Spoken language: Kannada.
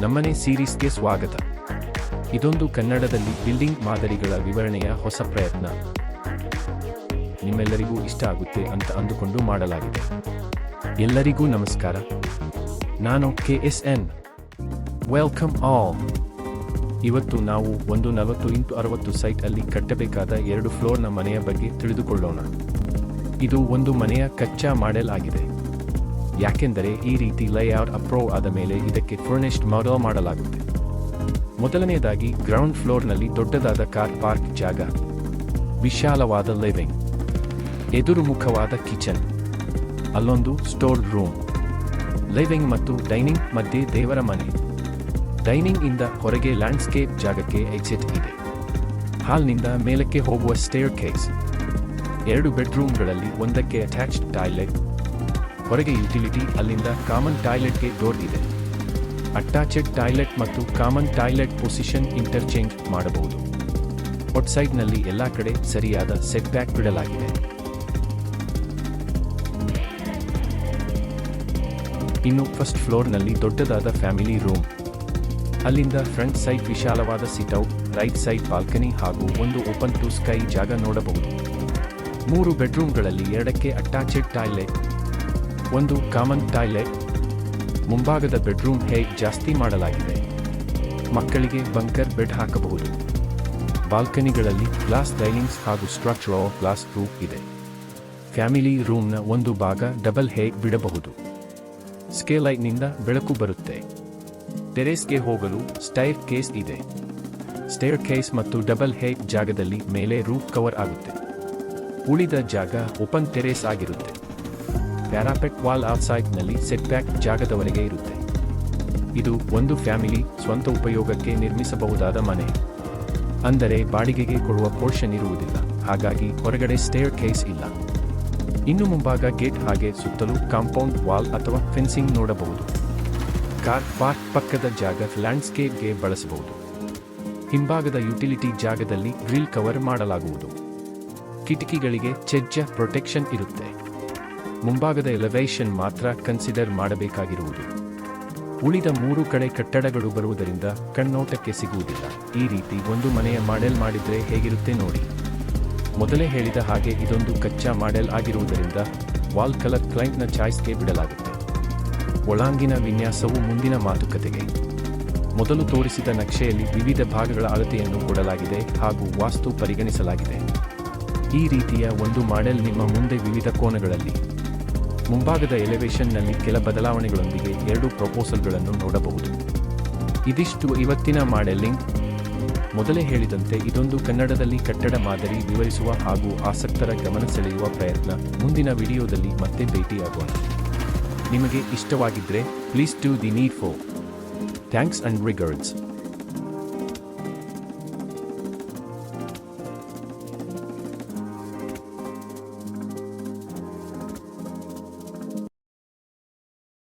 ನಮ್ಮನೆ ಸೀರೀಸ್ಗೆ ಸ್ವಾಗತ. ಇದೊಂದು ಕನ್ನಡದಲ್ಲಿ ಬಿಲ್ಡಿಂಗ್ ಮಾದರಿಗಳ ವಿವರಣೆಯ ಹೊಸ ಪ್ರಯತ್ನ. ನಿಮ್ಮೆಲ್ಲರಿಗೂ ಇಷ್ಟ ಆಗುತ್ತೆ ಅಂತ ಅಂದುಕೊಂಡು ಮಾಡಲಾಗಿದೆ. ಎಲ್ಲರಿಗೂ ನಮಸ್ಕಾರ. ನಾನು K S N. Welcome all ಇವತ್ತು ನಾವು ಒಂದು ನಲವತ್ತು ಇಂಟು ಅರವತ್ತು ಸೈಟ್ ಅಲ್ಲಿ ಕಟ್ಟಬೇಕಾದ ಎರಡು ಫ್ಲೋರ್ನ ಮನೆಯ ಬಗ್ಗೆ ತಿಳಿದುಕೊಳ್ಳೋಣ. ಇದು ಒಂದು ಮನೆಯ ಕಚ್ಚಾ ಮಾಡೆಲ್ ಆಗಿದೆ. ಯಾಕೆಂದರೆ ಈ ರೀತಿ ಲೇಔಟ್ ಅಪ್ರೂವ್ ಆದ ಮೇಲೆ ಇದಕ್ಕೆ ಫರ್ನಿಶ್ಡ್ ಮಾಡಲ್ ಮಾಡಲಾಗುತ್ತೆ. ಮೊದಲನೆಯದಾಗಿ ಗ್ರೌಂಡ್ ಫ್ಲೋರ್ನಲ್ಲಿ ದೊಡ್ಡದಾದ ಕಾರ್ ಪಾರ್ಕ್ ಜಾಗ. ವಿಶಾಲವಾದ ಲಿವಿಂಗ್ ಎದುರುಮುಖವಾದ ಕಿಚನ್ ಅಲ್ಲೊಂದು ಸ್ಟೋರ್ ರೂಮ್ ಲಿವಿಂಗ್ ಮತ್ತು ಡೈನಿಂಗ್ ಮಧ್ಯೆ ದೇವರ ಮನೆ. ಡೈನಿಂಗ್ ಇಂದ ಹೊರಗೆ ಲ್ಯಾಂಡ್ಸ್ಕೇಪ್ ಜಾಗಕ್ಕೆ ಎಕ್ಸಿಟ್ ಇದೆ. ಹಾಲ್ನಿಂದ ಮೇಲಕ್ಕೆ ಹೋಗುವ ಸ್ಟೇರ್ ಕೇಸ್ ಎರಡು ಬೆಡ್ರೂಮ್ಗಳಲ್ಲಿ ಒಂದಕ್ಕೆ ಅಟ್ಯಾಚ್ಡ್ ಟಾಯ್ಲೆಟ್ ಹೊರಗೆ ಯುಟಿಲಿಟಿ ಅಲ್ಲಿಂದ ಕಾಮನ್ ಟಾಯ್ಲೆಟ್ಗೆ ಡೋರ್ ಇದೆ. ಅಟ್ಯಾಚೆಡ್ ಟಾಯ್ಲೆಟ್ ಮತ್ತು ಕಾಮನ್ ಟಾಯ್ಲೆಟ್ ಪೊಸಿಷನ್ ಇಂಟರ್ಚೇಂಜ್ ಮಾಡಬಹುದು. ಔಟ್ಸೈಡ್ನಲ್ಲಿ ಎಲ್ಲ ಕಡೆ ಸರಿಯಾದ ಸೆಟ್ ಬ್ಯಾಕ್ ಬಿಡಲಾಗಿದೆ. ಇನ್ನು ಫಸ್ಟ್ ಫ್ಲೋರ್ನಲ್ಲಿ ದೊಡ್ಡದಾದ ಫ್ಯಾಮಿಲಿ ರೂಮ್ ಅಲ್ಲಿಂದ ಫ್ರಂಟ್ ಸೈಡ್ ವಿಶಾಲವಾದ sit out right side balcony ಹಾಗೂ ಒಂದು ಓಪನ್ ಟು ಸ್ಕೈ ಜಾಗ ನೋಡಬಹುದು. ಮೂರು ಬೆಡ್ರೂಮ್ಗಳಲ್ಲಿ ಎರಡಕ್ಕೆ ಅಟ್ಯಾಚೆಡ್ ಟಾಯ್ಲೆಟ್ ಒಂದು ಕಾಮನ್ ಟಾಯ್ಲೆಟ್ ಮುಂಭಾಗದ ಬೆಡ್ರೂಮ್ ಹೇಗೆ ಜಾಸ್ತಿ ಮಾಡಲಾಗಿದೆ? ಮಕ್ಕಳಿಗೆ ಬಂಕರ್ ಬೆಡ್ ಹಾಕಬಹುದು. ಬಾಲ್ಕನಿಗಳಲ್ಲಿ ಗ್ಲಾಸ್ ಡೈನಿಂಗ್ಸ್ ಹಾಗೂ ಸ್ಟ್ರಕ್ಚರ್ ಗ್ಲಾಸ್ ರೂಫ್ ಇದೆ. ಫ್ಯಾಮಿಲಿ ರೂಮ್ನ ಒಂದು ಭಾಗ ಡಬಲ್ ಹೇಗ್ ಬಿಡಬಹುದು? ಸ್ಕೇಲೈಟ್ನಿಂದ ಬೆಳಕು ಬರುತ್ತೆ. ಟೆರೇಸ್ಗೆ ಹೋಗಲು ಸ್ಟೈರ್ ಕೇಸ್ ಇದೆ. ಸ್ಟೇರ್ ಕೇಸ್ ಮತ್ತು ಡಬಲ್ ಹೇಗ್ ಜಾಗದಲ್ಲಿ ಮೇಲೆ ರೂಫ್ ಕವರ್ ಆಗುತ್ತೆ. ಉಳಿದ ಜಾಗ ಓಪನ್ ಟೆರೇಸ್ ಆಗಿರುತ್ತೆ. ಪ್ಯಾರಾಪೆಟ್ ವಾಲ್ ಔಟ್ಸೈಡ್ನಲ್ಲಿ ಸೆಟ್ ಬ್ಯಾಕ್ ಜಾಗದವರೆಗೆ ಇರುತ್ತೆ. ಇದು ಒಂದು ಫ್ಯಾಮಿಲಿ ಸ್ವಂತ ಉಪಯೋಗಕ್ಕೆ ನಿರ್ಮಿಸಬಹುದಾದ ಮನೆ. ಅಂದರೆ ಬಾಡಿಗೆಗೆ ಕೊಡುವ ಪೋರ್ಷನ್ ಇರುವುದಿಲ್ಲ. ಹಾಗಾಗಿ ಹೊರಗಡೆ ಸ್ಟೇರ್ ಕೇಸ್ ಇಲ್ಲ. ಇನ್ನು ಮುಂಭಾಗ ಗೇಟ್ ಹಾಗೆ ಸುತ್ತಲೂ ಕಾಂಪೌಂಡ್ ವಾಲ್ ಅಥವಾ ಫೆನ್ಸಿಂಗ್ ನೋಡಬಹುದು. ಕಾರ್ ಪಾರ್ಕ್ ಪಕ್ಕದ ಜಾಗ ಲ್ಯಾಂಡ್ಸ್ಕೇಪ್ಗೆ ಬಳಸಬಹುದು. ಹಿಂಭಾಗದ ಯುಟಿಲಿಟಿ ಜಾಗದಲ್ಲಿ ಗ್ರಿಲ್ ಕವರ್ ಮಾಡಲಾಗುವುದು. ಕಿಟಕಿಗಳಿಗೆ ಚೆಜ್ಜ ಪ್ರೊಟೆಕ್ಷನ್ ಇರುತ್ತೆ. ಮುಂಭಾಗದ ಎಲೆವೇಷನ್ ಮಾತ್ರ ಕನ್ಸಿಡರ್ ಮಾಡಬೇಕಾಗಿರುವುದು. ಉಳಿದ ಮೂರು ಕಡೆ ಕಟ್ಟಡಗಳು ಬರುವುದರಿಂದ ಕಣ್ಣೋಟಕ್ಕೆ ಸಿಗುವುದಿಲ್ಲ. ಈ ರೀತಿ ಒಂದು ಮನೆಯ ಮಾಡೆಲ್ ಮಾಡಿದರೆ ಹೇಗಿರುತ್ತೆ ನೋಡಿ. ಮೊದಲೇ ಹೇಳಿದ ಹಾಗೆ ಇದೊಂದು ಕಚ್ಚಾ ಮಾಡೆಲ್ ಆಗಿರುವುದರಿಂದ ವಾಲ್ ಕಲರ್ ಕ್ಲೈಂಟ್ನ ಚಾಯ್ಸ್ಗೆ ಬಿಡಲಾಗುತ್ತೆ. ಒಳಾಂಗಿನ ವಿನ್ಯಾಸವು ಮುಂದಿನ ಮಾತುಕತೆಗೆ. ಮೊದಲು ತೋರಿಸಿದ ನಕ್ಷೆಯಲ್ಲಿ ವಿವಿಧ ಭಾಗಗಳ ಅಳತೆಯನ್ನು ಕೊಡಲಾಗಿದೆ ಹಾಗೂ ವಾಸ್ತು ಪರಿಗಣಿಸಲಾಗಿದೆ. ಈ ರೀತಿಯ ಒಂದು ಮಾಡೆಲ್ ನಿಮ್ಮ ಮುಂದೆ ವಿವಿಧ ಕೋನಗಳಲ್ಲಿ. ಮುಂಭಾಗದ ಎಲಿವೇಶನ್ನಲ್ಲಿ ಕೆಲ ಬದಲಾವಣೆಗಳೊಂದಿಗೆ ಎರಡು ಪ್ರಪೋಸಲ್ಗಳನ್ನು ನೋಡಬಹುದು. ಇದಿಷ್ಟು ಇವತ್ತಿನ ಮಾಡೆಲಿಂಗ್ ಮೊದಲೇ ಹೇಳಿದಂತೆ ಇದೊಂದು ಕನ್ನಡದಲ್ಲಿ ಕಟ್ಟಡ ಮಾದರಿ ವಿವರಿಸುವ ಹಾಗೂ ಆಸಕ್ತರ ಗಮನ ಸೆಳೆಯುವ ಪ್ರಯತ್ನ. ಮುಂದಿನ ವಿಡಿಯೋದಲ್ಲಿ ಮತ್ತೆ ಭೇಟಿಯಾಗೋಣ. ನಿಮಗೆ ಇಷ್ಟವಾಗಿದ್ದರೆ please do the needful thanks and regards